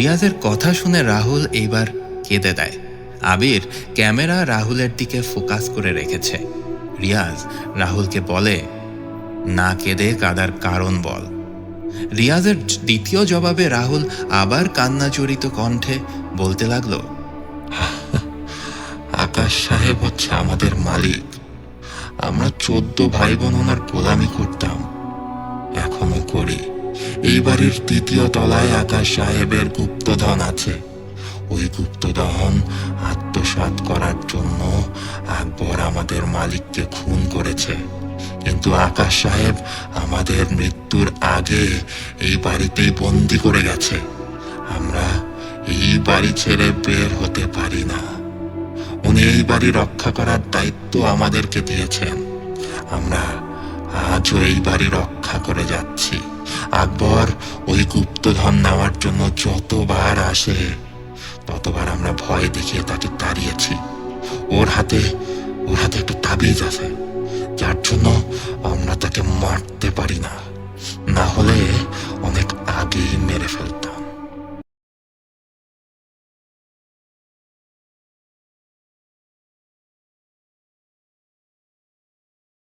রিয়াজের কথা শুনে রাহুল এইবার কেঁদে দেয়। আবির ক্যামেরা রাহুলের দিকে ফোকাস করে রেখেছে। রিয়াজ রাহুলকে বলে, না কেঁদে কাদার কারণ বল। রিয়াজের দ্বিতীয় জবাবে রাহুল আবার কান্নাজড়িত কণ্ঠে বলতে লাগল, আকাশ সাহেব হচ্ছে আমাদের মালিক। আমরা চোদ্দ ভাই বোন ওনার গোলামি করতাম। এখনও করি। এই বাড়ির তৃতীয় তলায় আকাশ সাহেবের গুপ্তধন আছে। ওই গুপ্তধন আত্মসাৎ করার জন্য আকবর আমাদের মালিককে খুন করেছে। কিন্তু আকাশ সাহেব আমাদের মৃত্যুর আগে এই বাড়িতেই বন্দি করে গেছে। আমরা এই বাড়ি ছেড়ে বের হতে পারি না। উনি এই বাড়ি রক্ষা করার দায়িত্ব আমাদেরকে দিয়েছেন। আমরা আজও এই বাড়ি রক্ষা করে যাচ্ছি। আকবর গুপ্তধন নেওয়ার জন্য যতবার আসে, ততবার আমরা ভয় দেখিয়ে তাকে তাড়িয়েছি। ওর হাতে ওর হাতে একটা তাবিজ আছে, যার জন্য আমরা তাকে মারতে পারি না।